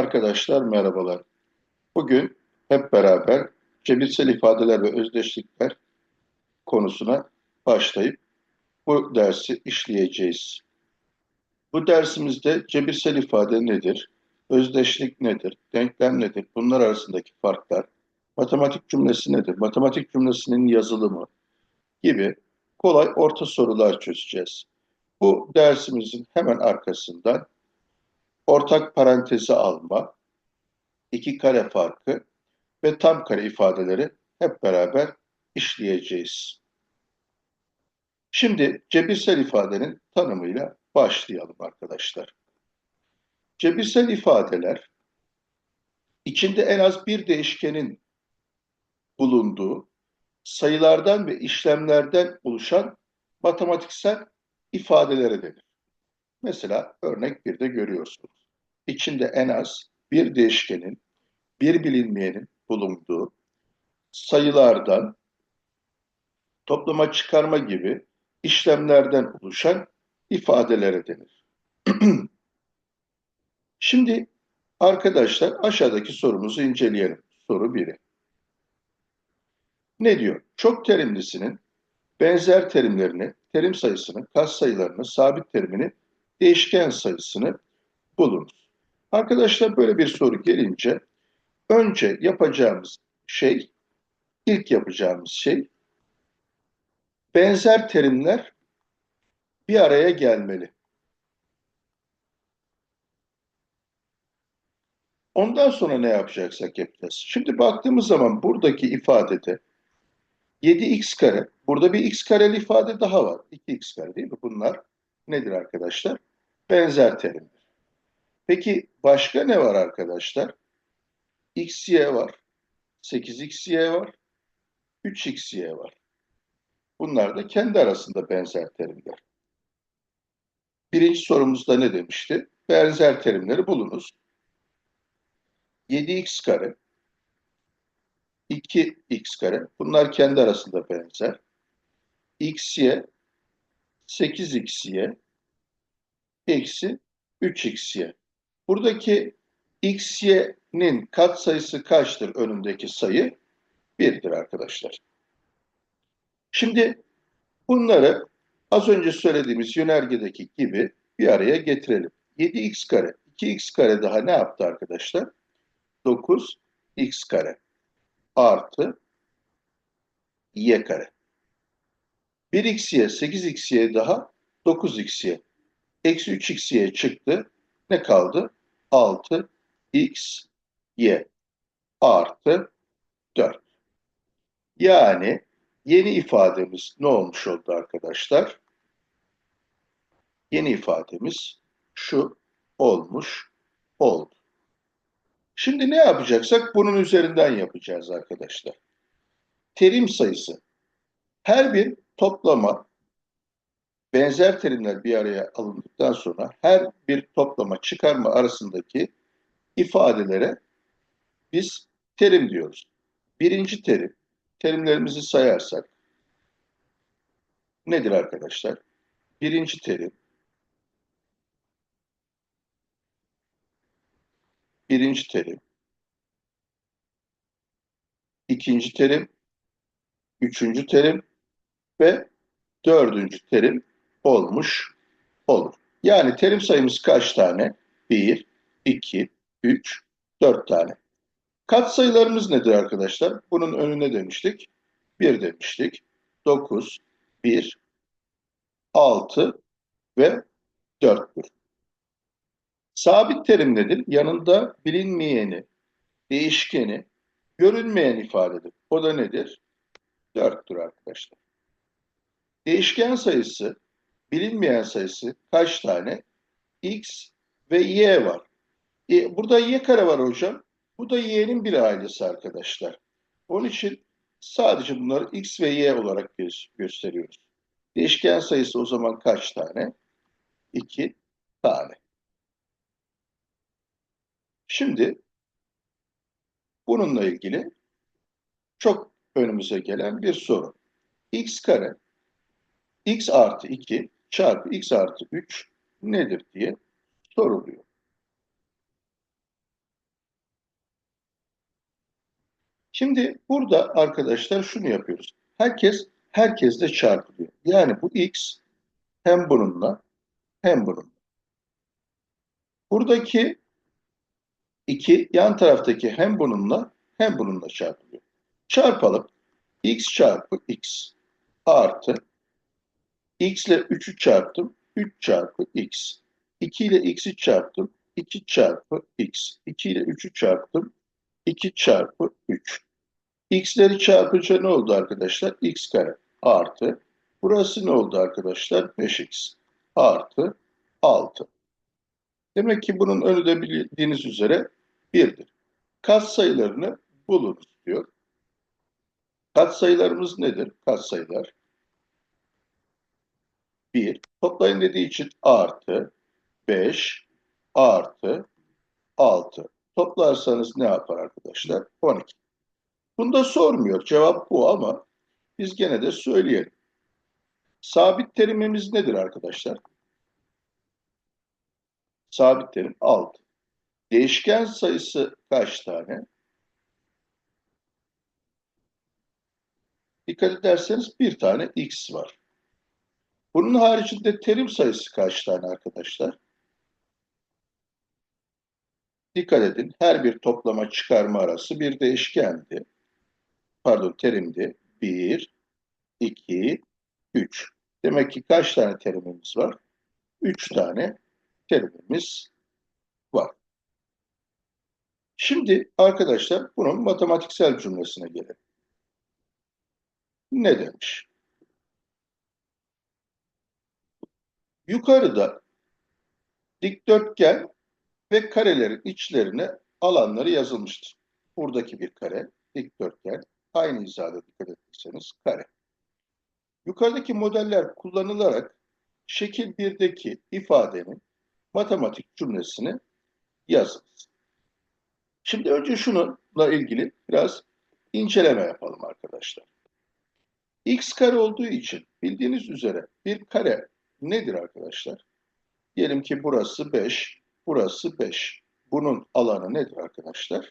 Arkadaşlar merhabalar. Bugün hep beraber cebirsel ifadeler ve özdeşlikler konusuna başlayıp bu dersi işleyeceğiz. Bu dersimizde cebirsel ifade nedir, özdeşlik nedir, denklem nedir, bunlar arasındaki farklar, matematik cümlesi nedir, matematik cümlesinin yazılımı gibi kolay orta sorular çözeceğiz. Bu dersimizin hemen arkasından ortak parantezi alma, iki kare farkı ve tam kare ifadeleri hep beraber işleyeceğiz. Şimdi cebirsel ifadenin tanımıyla başlayalım arkadaşlar. Cebirsel ifadeler içinde en az bir değişkenin bulunduğu sayılardan ve işlemlerden oluşan matematiksel ifadelere denir. Mesela örnek 1'de görüyorsunuz. İçinde en az bir değişkenin, bir bilinmeyenin bulunduğu sayılardan toplama çıkarma gibi işlemlerden oluşan ifadelere denir. Şimdi arkadaşlar aşağıdaki sorumuzu inceleyelim. Soru 1'i. Ne diyor? Çok terimlisinin benzer terimlerini, terim sayısını, kas sayılarını, sabit terimini, değişken sayısını bulunuz. Arkadaşlar böyle bir soru gelince önce yapacağımız şey, ilk yapacağımız şey benzer terimler bir araya gelmeli. Ondan sonra ne yapacaksak yapacağız. Şimdi baktığımız zaman buradaki ifadede 7x kare, burada bir x kareli ifade daha var. 2x kare değil mi? Bunlar nedir arkadaşlar? Benzer terimdir. Peki başka ne var arkadaşlar? xy var, 8xy var, 3xy var. Bunlar da kendi arasında benzer terimler. Birinci sorumuzda ne demişti? Benzer terimleri bulunuz. 7x kare, 2x kare. Bunlar kendi arasında benzer. xy, 8xy, eksi 3xy. Buradaki xy'nin katsayısı kaçtır önündeki sayı? 1'dir arkadaşlar. Şimdi bunları az önce söylediğimiz yönergedeki gibi bir araya getirelim. 7x kare, 2x kare daha ne yaptı arkadaşlar? 9x kare artı y kare. 1xy, 8xy daha 9xy. Eksi 3xy çıktı. Ne kaldı? 6x y artı 4. Yani yeni ifademiz ne olmuş oldu arkadaşlar? Yeni ifademiz şu olmuş oldu. Şimdi ne yapacaksak bunun üzerinden yapacağız arkadaşlar. Terim sayısı. Her bir toplama benzer terimler bir araya alındıktan sonra her bir toplama çıkarma arasındaki ifadelere biz terim diyoruz. Birinci terim, terimlerimizi sayarsak nedir arkadaşlar? Birinci terim, birinci terim, ikinci terim, üçüncü terim ve dördüncü terim olmuş olur. Yani terim sayımız kaç tane? 1, 2, 3, 4 tane. Kat sayılarımız nedir arkadaşlar? Bunun önüne demiştik. 1 demiştik. 9, 1, 6 ve 4'tür. Sabit terim nedir? Yanında bilinmeyeni, değişkeni, görünmeyen ifadedir. O da nedir? 4'tür arkadaşlar. Değişken sayısı, bilinmeyen sayısı kaç tane? X ve Y var. E, burada Y kare var hocam. Bu da Y'nin bir ailesi arkadaşlar. Onun için sadece bunları X ve Y olarak gö gösteriyoruz. Değişken sayısı o zaman kaç tane? 2 tane. Şimdi bununla ilgili çok önümüze gelen bir soru. x kare x artı 2 çarpı x artı 3 nedir diye soruluyor. Şimdi burada arkadaşlar şunu yapıyoruz. Herkes herkesle çarpılıyor. Yani bu x hem bununla hem bununla. Buradaki 2 yan taraftaki hem bununla hem bununla çarpılıyor. Çarpalım. x çarpı x artı x ile 3'ü çarptım. 3 çarpı x. 2 ile x'i çarptım. 2 çarpı x. 2 ile 3'ü çarptım. 2 çarpı 3. x'leri çarpınca ne oldu arkadaşlar? x kare artı. Burası ne oldu arkadaşlar? 5x artı 6. Demek ki bunun önü de bildiğiniz üzere 1'dir. Katsayılarını bulunuz diyor. Katsayılarımız nedir? Katsayılar 1. Toplayın dediği için artı 5 artı 6. Toplarsanız ne yapar arkadaşlar? 12. Bunda sormuyor. Cevap bu ama biz gene de söyleyelim. Sabit terimimiz nedir arkadaşlar? Sabit terim 6. Değişken sayısı kaç tane? Dikkat ederseniz bir tane x var. Bunun haricinde terim sayısı kaç tane arkadaşlar? Dikkat edin her bir toplama çıkarma arası bir değişkendi. Pardon terimdi. 1, 2, 3. Demek ki kaç tane terimimiz var? 3 tane terimimiz var. Şimdi arkadaşlar bunun matematiksel cümlesine gelelim. Ne demiş? Yukarıda dikdörtgen ve karelerin içlerine alanları yazılmıştır. Buradaki bir kare, dikdörtgen, aynı hizada dikkat ettiyseniz kare. Yukarıdaki modeller kullanılarak şekil 1'deki ifadenin matematik cümlesini yazınız. Şimdi önce şununla ilgili biraz inceleme yapalım arkadaşlar. x kare olduğu için bildiğiniz üzere bir kare nedir arkadaşlar? Diyelim ki burası 5, burası 5. Bunun alanı nedir arkadaşlar?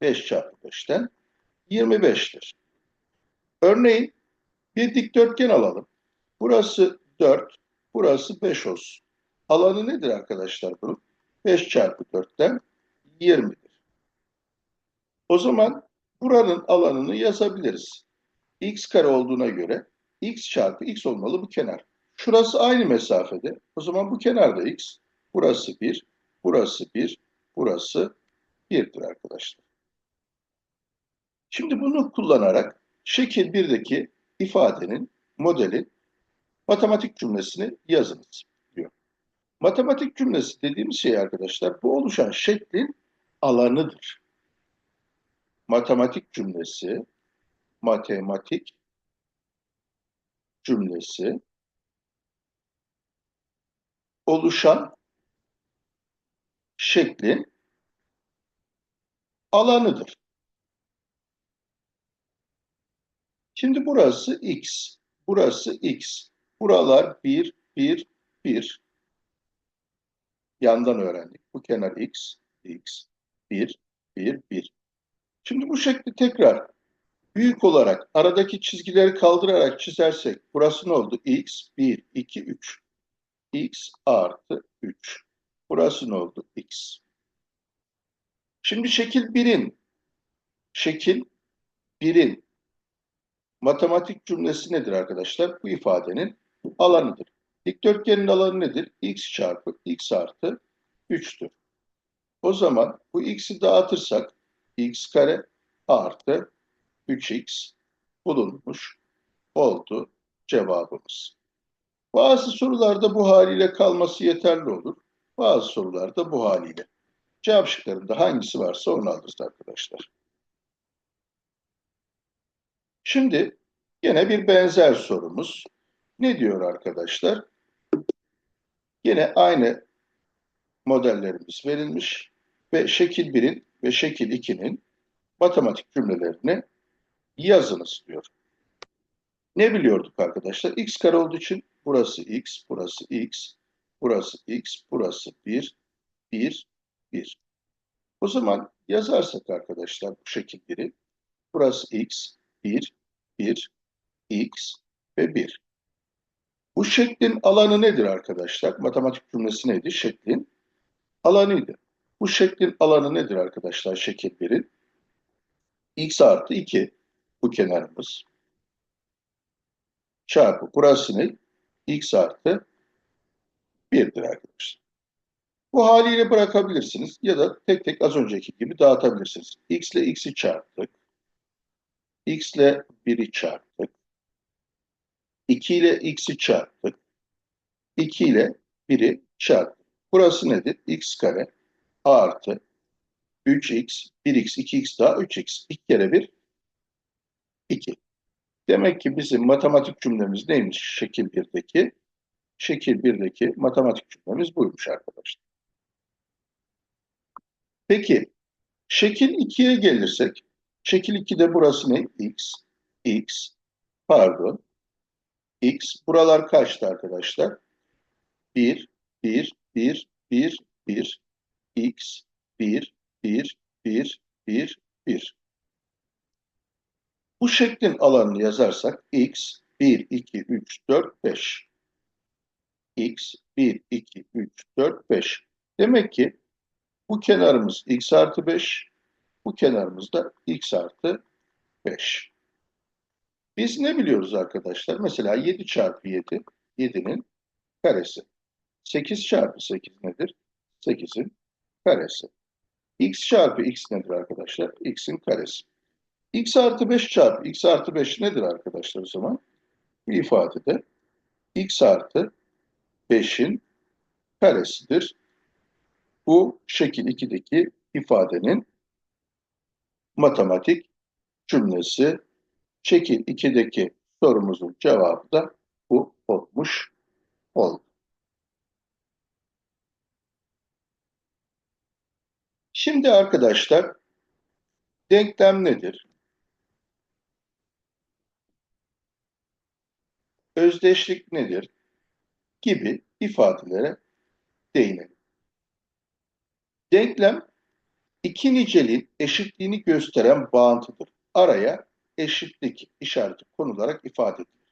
5 çarpı 5'ten 25'tir. Örneğin bir dikdörtgen alalım. Burası 4, burası 5 olsun. Alanı nedir arkadaşlar bunun? 5 çarpı 4'ten 20'dir. O zaman buranın alanını yazabiliriz. x kare olduğuna göre x çarpı x olmalı bu kenar. Şurası aynı mesafede. O zaman bu kenarda x. Burası 1, burası 1, burası 1'dir arkadaşlar. Şimdi bunu kullanarak şekil 1'deki ifadenin, modelin matematik cümlesini yazınız diyor. Matematik cümlesi dediğimiz şey arkadaşlar bu oluşan şeklin alanıdır. Matematik cümlesi, matematik cümlesi oluşan şeklin alanıdır. Şimdi burası x, burası x. Buralar 1, 1, 1. Yandan öğrendik. Bu kenar x, x, 1, 1, 1. Şimdi bu şekli tekrar büyük olarak aradaki çizgileri kaldırarak çizersek burası ne oldu? x, 1, 2, 3. x artı 3. Burası ne oldu? x. Şimdi şekil 1'in şekil 1'in matematik cümlesi nedir arkadaşlar? Bu ifadenin alanıdır. Dikdörtgenin alanı nedir? x çarpı x artı 3'tür. O zaman bu x'i dağıtırsak x kare artı 3x bulunmuş oldu cevabımız. Bazı sorularda bu haliyle kalması yeterli olur. Bazı sorularda bu haliyle. Cevap şıklarında hangisi varsa onu alırız arkadaşlar. Şimdi yine bir benzer sorumuz. Ne diyor arkadaşlar? Yine aynı modellerimiz verilmiş ve şekil 1'in ve şekil 2'nin matematik cümlelerini yazınız diyor. Ne biliyorduk arkadaşlar? x kare olduğu için burası x, burası x, burası x, burası 1, 1, 1. O zaman yazarsak arkadaşlar bu şekilleri. Burası x, 1, 1, x ve 1. Bu şeklin alanı nedir arkadaşlar? Matematik cümlesi neydi? Şeklin alanıydı. Bu şeklin alanı nedir arkadaşlar şekillerin? x artı 2 bu kenarımız. Çarpı burası ne? x artı 1'dir arkadaşlar. Bu haliyle bırakabilirsiniz ya da tek tek az önceki gibi dağıtabilirsiniz. x ile x'i çarptık. x ile 1'i çarptık. 2 ile x'i çarptık. 2 ile 1'i çarptık. Burası nedir? x kare artı 3x, 1x, 2x daha 3x. 2 kere 1, 2. Demek ki bizim matematik cümlemiz neymiş şekil 1'deki? Şekil 1'deki matematik cümlemiz buymuş arkadaşlar. Peki, şekil 2'ye gelirsek, şekil 2'de burası ne? x, x, pardon, x. Buralar kaçtı arkadaşlar? 1, 1, 1, 1, 1, x, 1, 1, 1, 1, 1. Bu şeklin alanını yazarsak x 1, 2, 3, 4, 5. x 1, 2, 3, 4, 5. Demek ki bu kenarımız x artı 5, bu kenarımız da x artı 5. Biz ne biliyoruz arkadaşlar? Mesela 7 çarpı 7, 7'nin karesi. 8 çarpı 8 nedir? 8'in karesi. x çarpı x nedir arkadaşlar? x'in karesi. X artı 5 çarpı x artı 5 nedir arkadaşlar o zaman? Bu ifadede x artı 5'in karesidir. Bu şekil 2'deki ifadenin matematik cümlesi. Şekil 2'deki sorumuzun cevabı da bu olmuş oldu. Şimdi arkadaşlar denklem nedir? Özdeşlik nedir? Gibi ifadelere değinelim. Denklem iki niceliğin eşitliğini gösteren bağıntıdır. Araya eşitlik işareti konularak ifade edilir.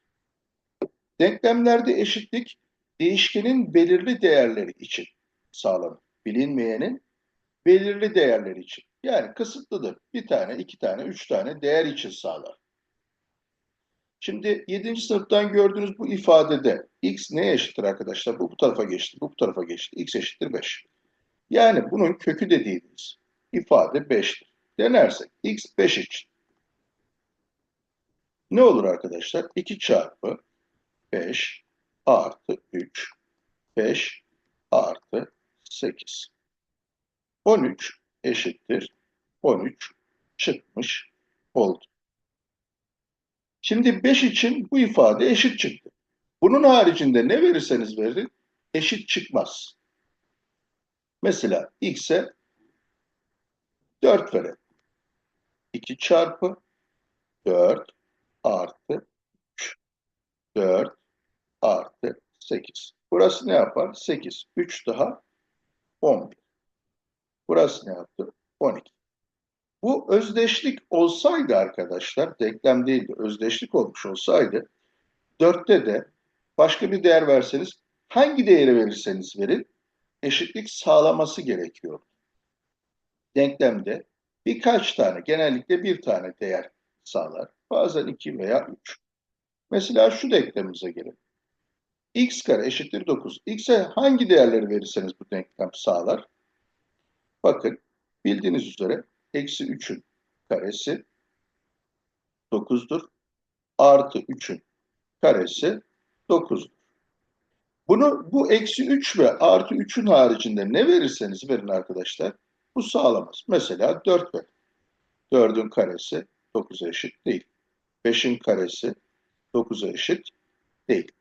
Denklemlerde eşitlik değişkenin belirli değerleri için sağlanır. Bilinmeyenin belirli değerler için. Yani kısıtlıdır. Bir tane, iki tane, üç tane değer için sağlar. Şimdi 7. sınıftan gördüğünüz bu ifadede x neye eşittir arkadaşlar? Bu bu tarafa geçti, bu bu tarafa geçti. x eşittir 5. Yani bunun kökü dediğimiz ifade 5'tir. Denersek x 5 için. Ne olur arkadaşlar? 2 çarpı 5 artı 3 5 artı 8. 13 eşittir 13 çıkmış oldu. Şimdi 5 için bu ifade eşit çıktı. Bunun haricinde ne verirseniz verin eşit çıkmaz. Mesela x'e 4 verelim. 2 çarpı 4 artı 3. 4 artı 8. Burası ne yapar? 8. 3 daha 11. Burası ne yaptı? 12. Bu özdeşlik olsaydı arkadaşlar, denklem değildi, özdeşlik olmuş olsaydı, 4'te de başka bir değer verseniz, hangi değeri verirseniz verin, eşitlik sağlaması gerekiyor. Denklemde birkaç tane, genellikle bir tane değer sağlar. Bazen 2 veya 3. Mesela şu denklemimize gelin. x kare eşittir 9. x'e hangi değerleri verirseniz bu denklem sağlar? Bakın bildiğiniz üzere eksi 3'ün karesi 9'dur. Artı 3'ün karesi 9'dur. Bunu bu eksi 3 ve artı 3'ün haricinde ne verirseniz verin arkadaşlar bu sağlamaz. Mesela 4 ver. 4'ün karesi 9'a eşit değil. 5'in karesi 9'a eşit değil.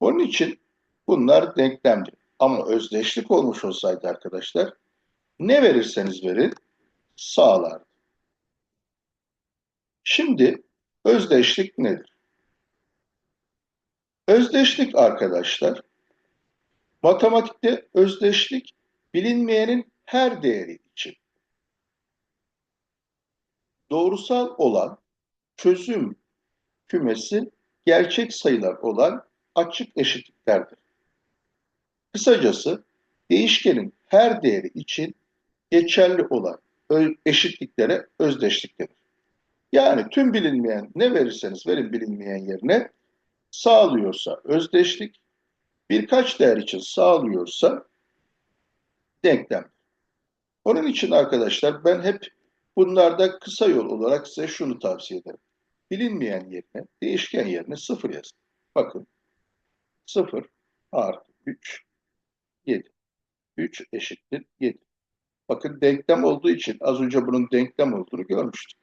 Onun için bunlar denklemdir. Ama özdeşlik olmuş olsaydı arkadaşlar ne verirseniz verin sağlar. Şimdi özdeşlik nedir? Özdeşlik arkadaşlar, matematikte özdeşlik bilinmeyenin her değeri için doğrusal olan çözüm kümesi gerçek sayılar olan açık eşitliklerdir. Kısacası değişkenin her değeri için geçerli olan eşitliklere özdeşliktir. Yani tüm bilinmeyen ne verirseniz verin bilinmeyen yerine sağlıyorsa özdeşlik, birkaç değer için sağlıyorsa denklem. Onun için arkadaşlar ben hep bunlarda kısa yol olarak size şunu tavsiye ederim. Bilinmeyen yerine, değişken yerine sıfır yazın. Bakın 0 artı 3 7. 3 eşittir 7. Bakın denklem olduğu için az önce bunun denklem olduğunu görmüştük.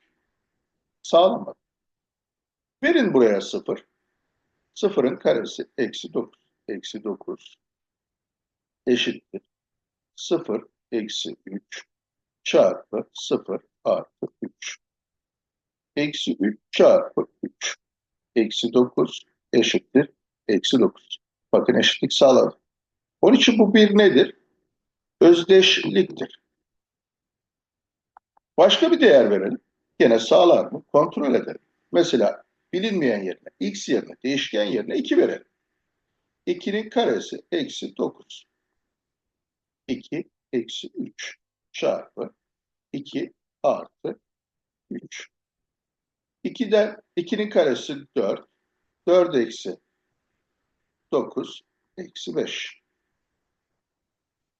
Sağlamadı. Verin buraya 0. 0'ın karesi eksi 9. Eksi 9 eşittir. 0 eksi 3 çarpı 0 artı 3. Eksi 3 çarpı 3. Eksi 9 eşittir. Eksi 9. Bakın eşitlik sağladı. Onun için bu bir nedir? Özdeşliktir. Başka bir değer verelim. Gene sağlar mı? Kontrol edelim. Mesela bilinmeyen yerine, x yerine, değişken yerine 2 verelim. 2'nin karesi eksi 9. 2 eksi 3 çarpı 2 artı 3. 2'den 2'nin karesi 4. 4 eksi 9 eksi 5.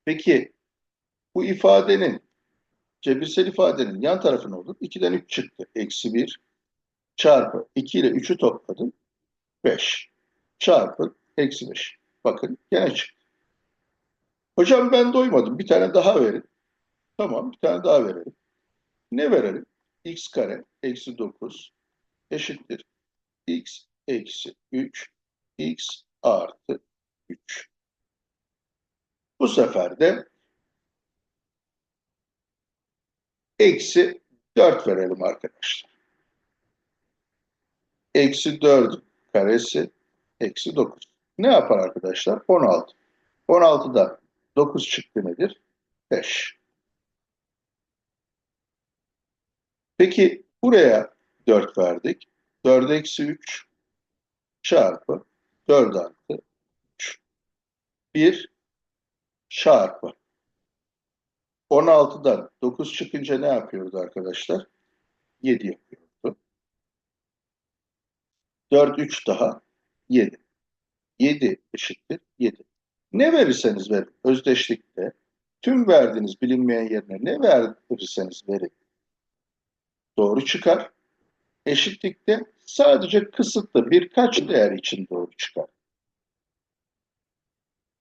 Peki bu ifadenin cebirsel ifadenin yan tarafı ne olur? 2'den 3 çıktı. Eksi 1 çarpı 2 ile 3'ü topladım. 5 çarpı eksi 5. Bakın gene çıktı. Hocam ben doymadım. Bir tane daha verin. Tamam bir tane daha verelim. Ne verelim? x kare eksi 9 eşittir. x eksi 3 x artı 3. Bu sefer de eksi 4 verelim arkadaşlar. Eksi 4 karesi eksi 9. Ne yapar arkadaşlar? 16. 16'da 9 çıktı nedir? 5. Peki buraya 4 verdik. 4 eksi 3 çarpı 4 artı 3. 1 çarpı 16'dan 9 çıkınca ne yapıyordu arkadaşlar? 7 yapıyordu. 4, 3 daha 7. 7 eşittir 7. Ne verirseniz verin özdeşlikte tüm verdiğiniz bilinmeyen yerine ne verirseniz verin doğru çıkar. Eşitlikte sadece kısıtlı birkaç değer için doğru çıkar.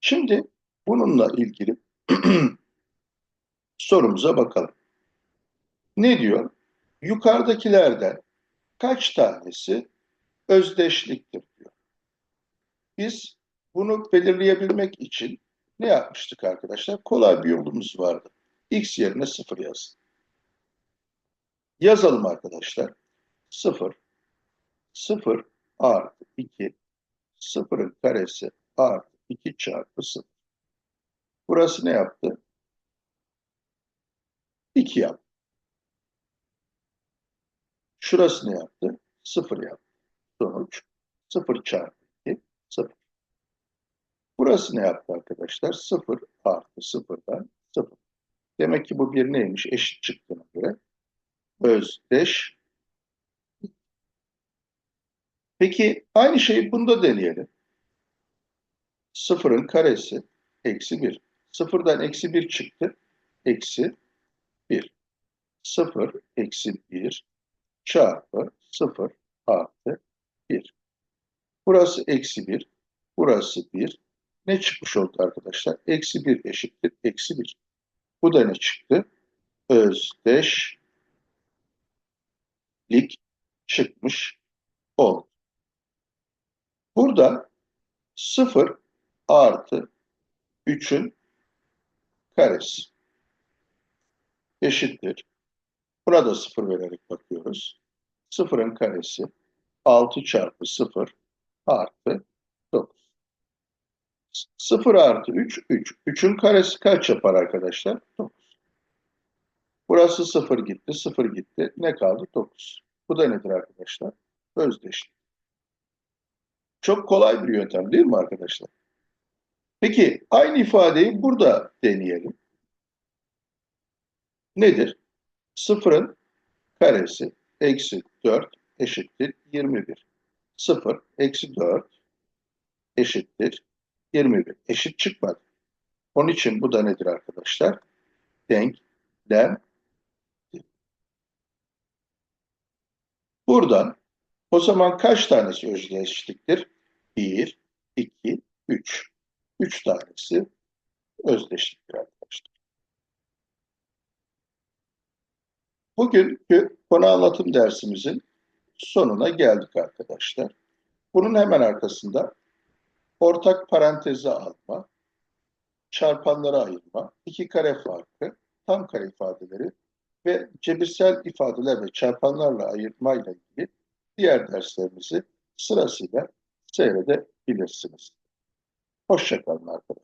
Şimdi bununla ilgili sorumuza bakalım. Ne diyor? Yukarıdakilerden kaç tanesi özdeşliktir diyor. Biz bunu belirleyebilmek için ne yapmıştık arkadaşlar? Kolay bir yolumuz vardı. X yerine 0 yazın. Yazalım arkadaşlar. 0, 0 artı 2, 0'ın karesi artı 2 çarpı 0. Burası ne yaptı? 2 yaptı. Şurası ne yaptı? 0 yaptı. Sonuç 0 çarpı 2, 0. Burası ne yaptı arkadaşlar? 0 artı 0'dan 0. Demek ki bu bir neymiş? Eşit çıktığına göre özdeş. Peki aynı şeyi bunda deneyelim. Sıfırın karesi eksi bir. Sıfırdan eksi bir çıktı. Eksi bir. Sıfır eksi bir çarpı sıfır artı bir. Burası eksi bir. Burası bir. Ne çıkmış oldu arkadaşlar? Eksi bir eşittir. Eksi bir. Bu da ne çıktı? Özdeş lik çıkmış oldu. Burada 0 artı 3'ün karesi eşittir. Burada 0 vererek bakıyoruz. 0'ın karesi 6 çarpı 0 artı 9. 0 artı 3, 3. 3'ün karesi kaç yapar arkadaşlar? 9. Burası 0 gitti, 0 gitti. Ne kaldı? 9. Bu da nedir arkadaşlar? Özdeşlik. Çok kolay bir yöntem değil mi arkadaşlar? Peki aynı ifadeyi burada deneyelim. Nedir? Sıfırın karesi eksi 4 eşittir 21. 0 eksi 4 eşittir 21. Eşit çıkmadı. Onun için bu da nedir arkadaşlar? Denklem. Buradan o zaman kaç tanesi özdeşliktir? 1, 2, 3. 3 tanesi özdeşliktir arkadaşlar. Bugünkü konu anlatım dersimizin sonuna geldik arkadaşlar. Bunun hemen arkasında ortak paranteze alma, çarpanlara ayırma, iki kare farkı, tam kare ifadeleri ve cebirsel ifadeler ve çarpanlarla ayırmayla ilgili diğer derslerimizi sırasıyla seyredebilirsiniz. Hoşçakalın arkadaşlar.